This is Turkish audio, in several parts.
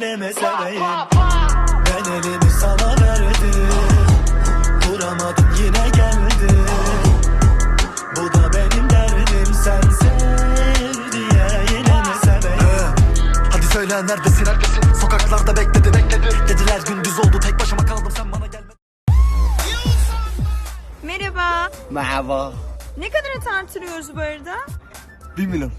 seveyim. Ben elimi sana verdim. Vuramadım yine geldi Bu da benim derdim Sen sev diye mi seveyim. Hadi söyle neredesin? Neredesin Sokaklarda bekledi bekledi. Dediler gündüz oldu tek başıma kaldım. Sen bana gelmedin Merhaba. Merhaba. Ne kadara tartılıyoruz bu arada? 1 milyon.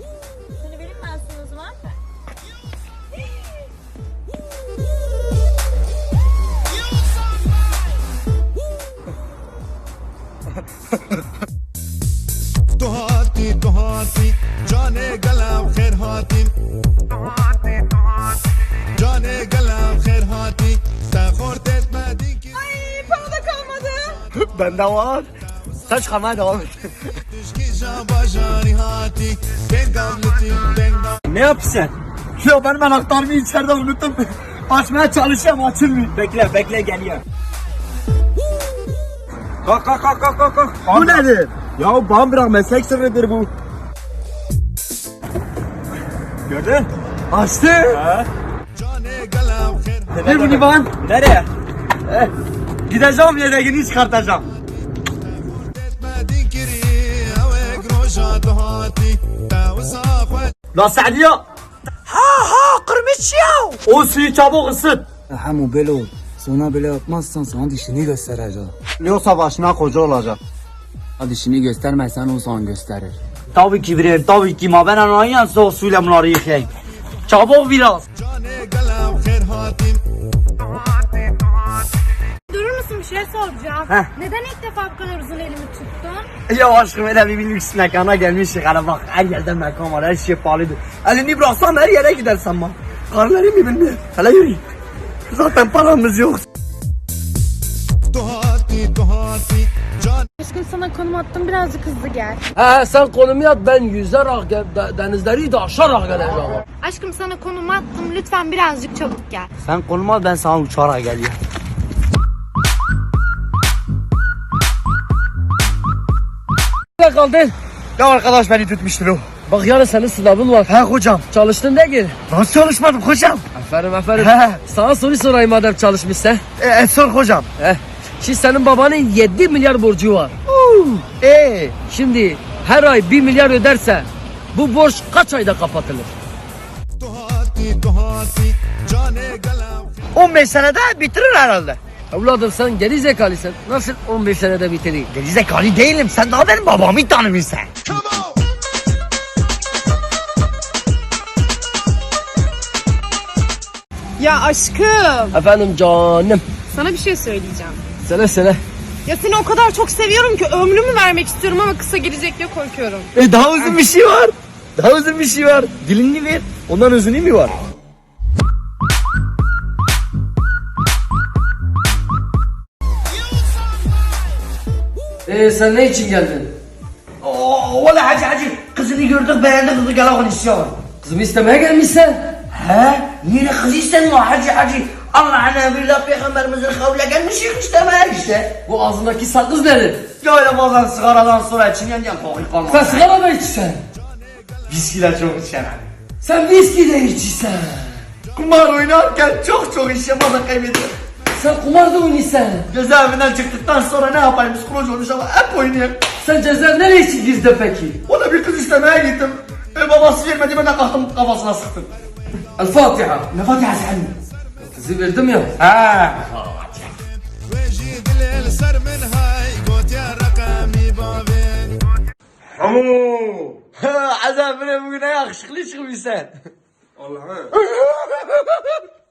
هاتی تو هاتی جان گلم خیر هاتی جان گلم خیر هاتی سخورت etmedin ki Ay para da kalmadı. Bende var. Sen çıkarmaya devam et. Düşki jabajani hati Ben gavletim ben gavletim ne yapıyorsun? Ya ben anahtarımı içeride unuttum. Açmaya çalışıyorum açılmıyor. Bekle bekle geliyor. Kalk kalk kalk kalk kalk. kalk. Bu nedir? Ya bana bırak meslek sırrıdır bu. Gördün? Açtı. Ha? Ver bunu bana. Nereye? Eh, gideceğim yedekini çıkartacağım. La Sadiye. Ha ha kırmış ya. O suyu çabuk ısıt. Ha mobil ol. Sonra böyle yapmazsan sana dişini göstereceğim. Yoksa başına koca olacak. Dişini göstermezsen o sana gösterir. Tabii ki birer, tabii ki ma. Ben anlayan soğuk suyla bunları yıkayayım. Çabuk biraz. Durur musun bir şey soracağım. Heh. Neden ilk defa bu kadar uzun elimi tuttun? Ya aşkım öyle bir lüks mekana gelmiştik. Hani bak her yerde mekan var, her şey pahalıdır. Elini bıraksan her yere gidersen bak. Karları mı bilmiyor? Hele yürü. Zaten paramız yok. Tu hati tu hati Can Aşkım sana konum attım birazcık hızlı gel. He sen konumu yat ben yüzerek de- de- denizleri de aşarak geleceğim. Aşkım sana konum attım lütfen birazcık çabuk gel. Sen konuma ben sana uçarak geliyorum. Ne kaldın? Ya arkadaş beni tutmuştur o. Bak yarın senin sınavın var. He hocam. Çalıştın değil. Nasıl çalışmadım hocam? Aferin aferin. He. Sana soru sorayım madem çalışmışsın. E, e, sor hocam. Heh. Şimdi senin babanın 7 milyar borcu var. E, Şimdi her ay 1 milyar öderse bu borç kaç ayda kapatılır? tu hati tu hati Can gelem 15 senede bitirir herhalde. Evladım sen geri zekalısın. Nasıl 15 senede bitirir? Gerizekalı değilim. Sen daha benim babamı tanımıyorsun. Ya aşkım. Efendim canım. Sana bir şey söyleyeceğim. Söyle söyle. Ya seni o kadar çok seviyorum ki ömrümü vermek istiyorum ama kısa gelecek diye korkuyorum. E daha uzun bir şey var. Daha uzun bir şey var. Dilini ver. Ondan uzun mi var? Ee sen ne için geldin? Oo, valla hacı hacı. Kızını gördük beğendik kızı gel okul istiyor. Kızımı istemeye gelmişsin. He? Yine kız istemiyor hacı hacı. Allah'ına billah peygamberimizin kavle gelmiş istemeye işte. Bu ağzındaki sakız nedir? Ya öyle bazen sigaradan sonra içinden diye kokul kalmaz. Sen sigara mı içsen? Viskiler çok içen. Sen viski de içsen. Kumar oynarken çok çok işe bazen kaybediyor. Sen kumar da oynuyorsun. Cezaevinden çıktıktan sonra ne yapayım psikoloji olmuş ama hep oynuyorum. Sen cezaevine nereye için girdin peki? O da bir kız istemeye gittim. E babası vermedi ben de kalktım kafasına sıktım. El Fatiha. Ne Fatiha sen? Kızı verdim ya. Ha. Oo. Azam bugün yakışıklı çıkmışsın. Allah'ım.